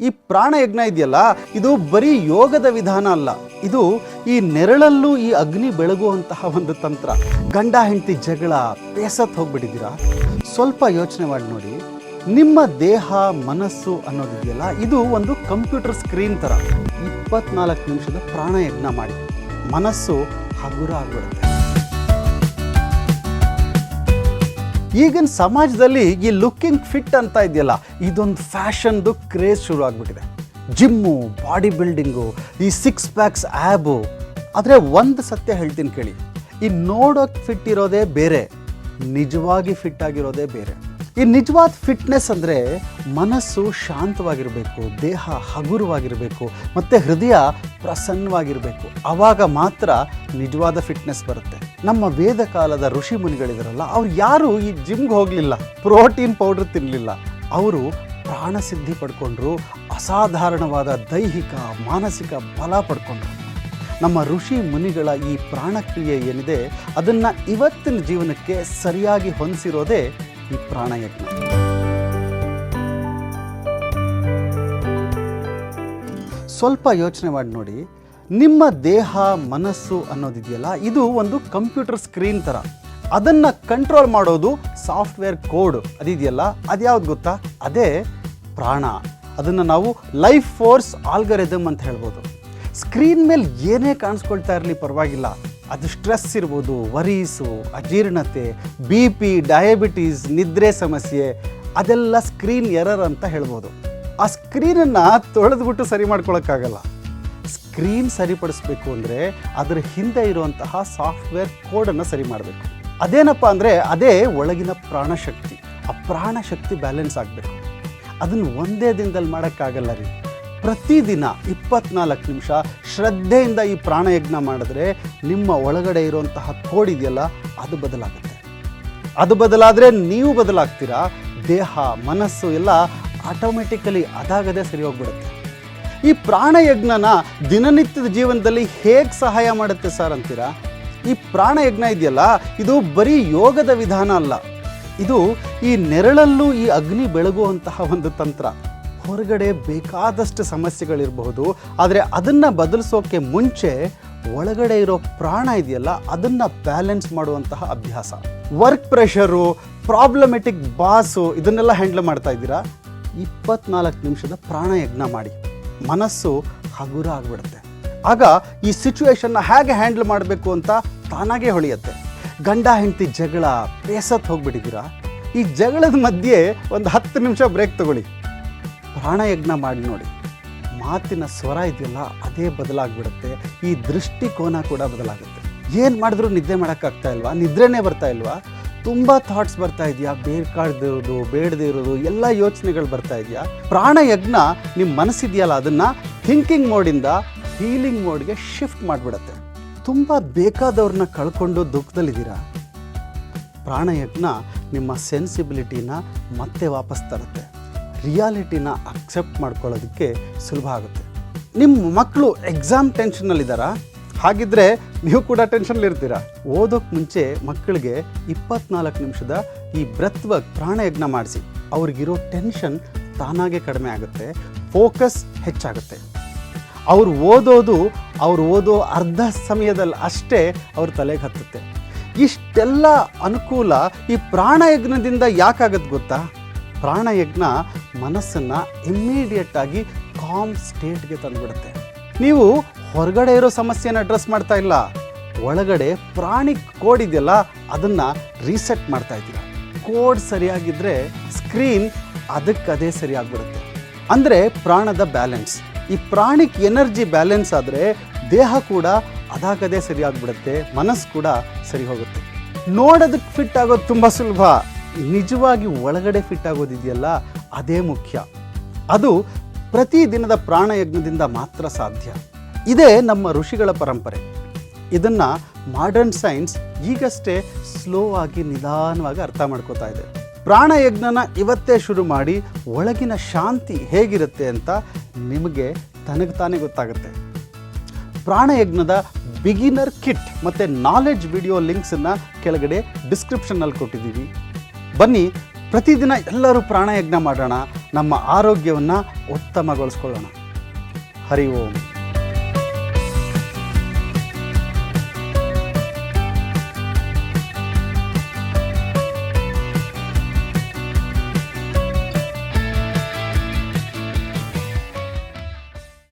ಈ ಪ್ರಾಣಯಜ್ಞ ಇದೆಯಲ್ಲ, ಇದು ಬರೀ ಯೋಗದ ವಿಧಾನ ಅಲ್ಲ, ಇದು ಈ ನೆರಳಲ್ಲೂ ಈ ಅಗ್ನಿ ಬೆಳಗುವಂತಹ ಒಂದು ತಂತ್ರ. ಗಂಡ ಹೆಂಡತಿ ಜಗಳ, ಬೇಸತ್ ಹೋಗ್ಬಿಟ್ಟಿದ್ದೀರಾ? ಸ್ವಲ್ಪ ಯೋಚನೆ ಮಾಡಿ ನೋಡಿ. ನಿಮ್ಮ ದೇಹ, ಮನಸ್ಸು ಅನ್ನೋದಿದೆಯಲ್ಲ, ಇದು ಒಂದು ಕಂಪ್ಯೂಟರ್ ಸ್ಕ್ರೀನ್ ಥರ ಇಪ್ಪತ್ನಾಲ್ಕು ನಿಮಿಷದ ಪ್ರಾಣಯಜ್ಞ ಮಾಡಿ. ಮನಸ್ಸು ಹಗುರ ಆಗ್ಬಿಡುತ್ತೆ. ಈಗಿನ ಸಮಾಜದಲ್ಲಿ ಈ ಲುಕ್ಕಿಂಗ್ ಫಿಟ್ ಅಂತ ಇದೆಯಲ್ಲ, ಇದೊಂದು ಫ್ಯಾಷನ್ದು ಕ್ರೇಜ್ ಶುರು ಆಗಿಬಿಟ್ಟಿದೆ ಜಿಮ್ಮು ಬಾಡಿ ಬಿಲ್ಡಿಂಗು ಈ ಸಿಕ್ಸ್ ಪ್ಯಾಕ್ಸ್ ಆ್ಯಬು ಆದರೆ ಒಂದು ಸತ್ಯ ಹೇಳ್ತೀನಿ ಕೇಳಿ, ಈ ನೋಡೋಕೆ ಫಿಟ್ ಇರೋದೇ ಬೇರೆ, ನಿಜವಾಗಿ ಫಿಟ್ ಆಗಿರೋದೇ ಬೇರೆ. ಈ ನಿಜವಾದ ಫಿಟ್ನೆಸ್ ಅಂದರೆ ಮನಸ್ಸು ಶಾಂತವಾಗಿರಬೇಕು, ದೇಹ ಹಗುರವಾಗಿರಬೇಕು, ಮತ್ತು ಹೃದಯ ಪ್ರಸನ್ನವಾಗಿರಬೇಕು. ಆವಾಗ ಮಾತ್ರ ನಿಜವಾದ ಫಿಟ್ನೆಸ್ ಬರುತ್ತೆ. ನಮ್ಮ ವೇದ ಕಾಲದ ಋಷಿ ಮುನಿಗಳಿದ್ರಲ್ಲ, ಅವ್ರು ಯಾರು ಈ ಜಿಮ್ಗೆ ಹೋಗಲಿಲ್ಲ, ಪ್ರೋಟೀನ್ ಪೌಡರ್ ತಿನ್ನಲಿಲ್ಲ ಅವರು ಪ್ರಾಣಸಿದ್ಧಿ ಪಡ್ಕೊಂಡ್ರು, ಅಸಾಧಾರಣವಾದ ದೈಹಿಕ, ಮಾನಸಿಕ ಬಲ ಪಡ್ಕೊಂಡ್ರು. ನಮ್ಮ ಋಷಿ ಮುನಿಗಳ ಈ ಪ್ರಾಣಕ್ರಿಯೆ ಏನಿದೆ, ಅದನ್ನು ಇವತ್ತಿನ ಜೀವನಕ್ಕೆ ಸರಿಯಾಗಿ ಹೊಂದಿಸಿರೋದೇ ಈ ಪ್ರಾಣಯಜ್ಞ. ಸ್ವಲ್ಪ ಯೋಚನೆ ಮಾಡಿ ನೋಡಿ ನಿಮ್ಮ ದೇಹ, ಮನಸ್ಸು ಅನ್ನೋದಿದೆಯಲ್ಲ, ಇದು ಒಂದು ಕಂಪ್ಯೂಟರ್ ಸ್ಕ್ರೀನ್ ಥರ ಅದನ್ನು ಕಂಟ್ರೋಲ್ ಮಾಡೋದು ಸಾಫ್ಟ್ವೇರ್ ಕೋಡ್ ಅದಿದೆಯಲ್ಲ, ಅದ್ಯಾವ್ದು ಗೊತ್ತಾ? ಅದೇ ಪ್ರಾಣ. ಅದನ್ನು ನಾವು ಲೈಫ್ ಫೋರ್ಸ್ ಆಲ್ಗರಿದಮ್ ಅಂತ ಹೇಳ್ಬೋದು. ಸ್ಕ್ರೀನ್ ಮೇಲೆ ಏನೇ ಕಾಣಿಸ್ಕೊಳ್ತಾ ಇರಲಿ ಪರವಾಗಿಲ್ಲ. ಅದು ಸ್ಟ್ರೆಸ್ ಇರ್ಬೋದು, ವರೀಸು, ಅಜೀರ್ಣತೆ, ಬಿ ಪಿ, ಡಯಾಬಿಟೀಸ್, ನಿದ್ರೆ ಸಮಸ್ಯೆ, ಅದೆಲ್ಲ ಸ್ಕ್ರೀನ್ ಎರರ್ ಅಂತ ಹೇಳ್ಬೋದು. ಆ ಸ್ಕ್ರೀನನ್ನು ತೊಳೆದ್ಬಿಟ್ಟು ಸರಿ ಮಾಡ್ಕೊಳಕ್ಕಾಗಲ್ಲ. ಸ್ಕ್ರೀನ್ ಸರಿಪಡಿಸ್ಬೇಕು ಅಂದರೆ ಅದರ ಹಿಂದೆ ಇರುವಂತಹ ಸಾಫ್ಟ್ವೇರ್ ಕೋಡನ್ನು ಸರಿ ಮಾಡಬೇಕು. ಅದೇನಪ್ಪ ಅಂದರೆ ಅದೇ ಒಳಗಿನ ಪ್ರಾಣಶಕ್ತಿ. ಆ ಪ್ರಾಣಶಕ್ತಿ ಬ್ಯಾಲೆನ್ಸ್ ಆಗಬೇಕು. ಅದನ್ನು ಒಂದೇ ದಿನದಲ್ಲಿ ಮಾಡೋಕ್ಕಾಗಲ್ಲ ರೀ. ಪ್ರತಿದಿನ ಇಪ್ಪತ್ನಾಲ್ಕು ನಿಮಿಷ ಶ್ರದ್ಧೆಯಿಂದ ಈ ಪ್ರಾಣಯಜ್ಞ ಮಾಡಿದ್ರೆ ನಿಮ್ಮ ಒಳಗಡೆ ಇರುವಂತಹ ಕೋಡ್ ಇದೆಯಲ್ಲ, ಅದು ಬದಲಾಗುತ್ತೆ. ಅದು ಬದಲಾದರೆ ನೀವು ಬದಲಾಗ್ತೀರಾ? ದೇಹ, ಮನಸ್ಸು ಎಲ್ಲ ಆಟೋಮೆಟಿಕಲಿ ಅದಾಗದೇ ಸರಿ ಹೋಗ್ಬಿಡುತ್ತೆ. ಈ ಪ್ರಾಣಯಜ್ಞನ ದಿನನಿತ್ಯದ ಜೀವನದಲ್ಲಿ ಹೇಗೆ ಸಹಾಯ ಮಾಡುತ್ತೆ ಸರ್ ಅಂತೀರಾ? ಈ ಪ್ರಾಣಯಜ್ಞ ಇದೆಯಲ್ಲ, ಇದು ಬರೀ ಯೋಗದ ವಿಧಾನ ಅಲ್ಲ. ಇದು ಈ ನೆರಳಲ್ಲೂ ಈ ಅಗ್ನಿ ಬೆಳಗುವಂತಹ ಒಂದು ತಂತ್ರ. ಹೊರಗಡೆ ಬೇಕಾದಷ್ಟು ಸಮಸ್ಯೆಗಳಿರಬಹುದು, ಆದರೆ ಅದನ್ನು ಬದಲಿಸೋಕೆ ಮುಂಚೆ ಒಳಗಡೆ ಇರೋ ಪ್ರಾಣ ಇದೆಯಲ್ಲ, ಅದನ್ನು ಬ್ಯಾಲೆನ್ಸ್ ಮಾಡುವಂತಹ ಅಭ್ಯಾಸ. ವರ್ಕ್ ಪ್ರೆಷರು ಪ್ರಾಬ್ಲಮೆಟಿಕ್ ಬಾಸು, ಇದನ್ನೆಲ್ಲ ಹ್ಯಾಂಡಲ್ ಮಾಡ್ತಾ ಇದ್ದೀರಾ? ಇಪ್ಪತ್ನಾಲ್ಕು ನಿಮಿಷದ ಪ್ರಾಣಯಜ್ಞ ಮಾಡಿ. ಮನಸ್ಸು ಹಗುರ ಆಗಿಬಿಡುತ್ತೆ. ಆಗ ಈ ಸಿಚುವೇಶನ್ನ ಹೇಗೆ ಹ್ಯಾಂಡಲ್ ಮಾಡಬೇಕು ಅಂತ ತಾನಾಗೇ ಹೊಳೆಯುತ್ತೆ. ಗಂಡ, ಹೆಂಡತಿ ಜಗಳ ಬೇಸತ್ತು ಹೋಗ್ಬಿಟ್ಟಿದ್ದೀರಾ? ಈ ಜಗಳದ ಮಧ್ಯೆ ಒಂದು ಹತ್ತು ನಿಮಿಷ ಬ್ರೇಕ್ ತಗೊಳ್ಳಿ. ಪ್ರಾಣಯಜ್ಞ ಮಾಡಿ ನೋಡಿ. ಮಾತಿನ ಸ್ವರ ಇದೆಯಲ್ಲ, ಅದೇ ಬದಲಾಗ್ಬಿಡುತ್ತೆ. ಈ ದೃಷ್ಟಿಕೋನ ಕೂಡ ಬದಲಾಗುತ್ತೆ. ಏನು ಮಾಡಿದ್ರು ನಿದ್ದೆ ಮಾಡೋಕ್ಕಾಗ್ತಾ ಇಲ್ವಾ? ನಿದ್ರೆನೇ ಬರ್ತಾ ಇಲ್ವಾ? ತುಂಬ ಥಾಟ್ಸ್ ಬರ್ತಾ ಇದೆಯಾ? ಬೇಕಾಡ್ದಿರೋದು ಬೇಡದೇ ಇರೋದು ಎಲ್ಲ ಯೋಚನೆಗಳು ಬರ್ತಾ ಇದೆಯಾ? ಪ್ರಾಣಯಜ್ಞ ನಿಮ್ಮ ಮನಸ್ಸಿದೆಯಲ್ಲ, ಅದನ್ನು ಥಿಂಕಿಂಗ್ ಮೋಡಿಂದ ಹೀಲಿಂಗ್ ಮೋಡ್ಗೆ ಶಿಫ್ಟ್ ಮಾಡಿಬಿಡತ್ತೆ. ತುಂಬ ಬೇಕಾದವ್ರನ್ನ ಕಳ್ಕೊಂಡು ದುಃಖದಲ್ಲಿದ್ದೀರಾ? ಪ್ರಾಣಯಜ್ಞ ನಿಮ್ಮ ಸೆನ್ಸಿಬಿಲಿಟಿನ ಮತ್ತೆ ವಾಪಸ್ ತರುತ್ತೆ. ರಿಯಾಲಿಟಿನ ಅಕ್ಸೆಪ್ಟ್ ಮಾಡ್ಕೊಳ್ಳೋದಕ್ಕೆ ಸುಲಭ ಆಗುತ್ತೆ. ನಿಮ್ಮ ಮಕ್ಕಳು ಎಕ್ಸಾಮ್ ಟೆನ್ಷನ್ನಲ್ಲಿದ್ದಾರಾ ಹಾಗಿದ್ರೆ ನೀವು ಕೂಡ ಟೆನ್ಷನ್ಲಿರ್ತೀರಾ ಓದೋಕ್ ಮುಂಚೆ ಮಕ್ಕಳಿಗೆ ಇಪ್ಪತ್ನಾಲ್ಕು ನಿಮಿಷದ ಈ ಬ್ರೆತ್ ವರ್ಕ್ ಪ್ರಾಣಯಜ್ಞ ಮಾಡಿಸಿ. ಅವ್ರಿಗಿರೋ ಟೆನ್ಷನ್ ತಾನಾಗೆ ಕಡಿಮೆ ಆಗುತ್ತೆ ಫೋಕಸ್ ಹೆಚ್ಚಾಗುತ್ತೆ. ಅವ್ರು ಓದೋದು, ಅವ್ರು ಓದೋ ಅರ್ಧ ಸಮಯದಲ್ಲಿ ಅಷ್ಟೇ ಅವ್ರ ತಲೆಗೆ ಹತ್ತುತ್ತೆ. ಇಷ್ಟೆಲ್ಲ ಅನುಕೂಲ ಈ ಪ್ರಾಣಯಜ್ಞದಿಂದ ಯಾಕಾಗತ್ತೆ ಗೊತ್ತಾ? ಪ್ರಾಣಯಜ್ಞ ಮನಸ್ಸನ್ನು ಇಮ್ಮಿಡಿಯೇಟ್ ಆಗಿ ಕಾಮ್ ಸ್ಟೇಟ್ಗೆ ತಂದುಬಿಡುತ್ತೆ. ನೀವು ಹೊರಗಡೆ ಇರೋ ಸಮಸ್ಯೆನ ಅಡ್ರೆಸ್ ಮಾಡ್ತಾ ಇಲ್ಲ. ಒಳಗಡೆ ಪ್ರಾಣಿ ಕೋಡ್ ಇದೆಯಲ್ಲ, ಅದನ್ನು ರೀಸೆಟ್ ಮಾಡ್ತಾ ಇದ್ದೀರಾ. ಕೋಡ್ ಸರಿಯಾಗಿದ್ದರೆ ಸ್ಕ್ರೀನ್ ಅದಕ್ಕದೇ ಸರಿಯಾಗ್ಬಿಡುತ್ತೆ. ಅಂದರೆ ಪ್ರಾಣದ ಬ್ಯಾಲೆನ್ಸ್ ಈ ಪ್ರಾಣಿಕ್ ಎನರ್ಜಿ ಬ್ಯಾಲೆನ್ಸ್ ಆದರೆ ದೇಹ ಕೂಡ ಅದಾಗದೇ ಸರಿಯಾಗ್ಬಿಡುತ್ತೆ, ಮನಸ್ಸು ಕೂಡ ಸರಿ ಹೋಗುತ್ತೆ. ನೋಡೋದಕ್ಕೆ ಫಿಟ್ ಆಗೋದು ತುಂಬ ಸುಲಭ. ನಿಜವಾಗಿ ಒಳಗಡೆ ಫಿಟ್ ಆಗೋದಿದೆಯಲ್ಲ, ಅದೇ ಮುಖ್ಯ. ಅದು ಪ್ರತಿದಿನದ ಪ್ರಾಣಯಜ್ಞದಿಂದ ಮಾತ್ರ ಸಾಧ್ಯ. ಇದೇ ನಮ್ಮ ಋಷಿಗಳ ಪರಂಪರೆ. ಇದನ್ನು ಮಾಡರ್ನ್ ಸೈನ್ಸ್ ಈಗಷ್ಟೇ ಸ್ಲೋ ಆಗಿ ನಿಧಾನವಾಗಿ ಅರ್ಥ ಮಾಡ್ಕೋತಾ ಇದೆ. ಪ್ರಾಣಯಜ್ಞನ ಇವತ್ತೇ ಶುರು ಮಾಡಿ ಒಳಗಿನ ಶಾಂತಿ ಹೇಗಿರುತ್ತೆ ಅಂತ ನಿಮಗೆ ತನಗೆ ತಾನೇ ಗೊತ್ತಾಗುತ್ತೆ. ಪ್ರಾಣಯಜ್ಞದ ಬಿಗಿನರ್ ಕಿಟ್ ಮತ್ತು ನಾಲೆಡ್ಜ್ ವಿಡಿಯೋ ಲಿಂಕ್ಸನ್ನು ಕೆಳಗಡೆ ಡಿಸ್ಕ್ರಿಪ್ಷನ್ನಲ್ಲಿ ಕೊಟ್ಟಿದ್ದೀವಿ. ಬನ್ನಿ, ಪ್ರತಿದಿನ ಎಲ್ಲರೂ ಪ್ರಾಣಯಜ್ಞ ಮಾಡೋಣ, ನಮ್ಮ ಆರೋಗ್ಯವನ್ನು ಉತ್ತಮಗೊಳಿಸ್ಕೊಳ್ಳೋಣ. ಹರಿ ಓಂ.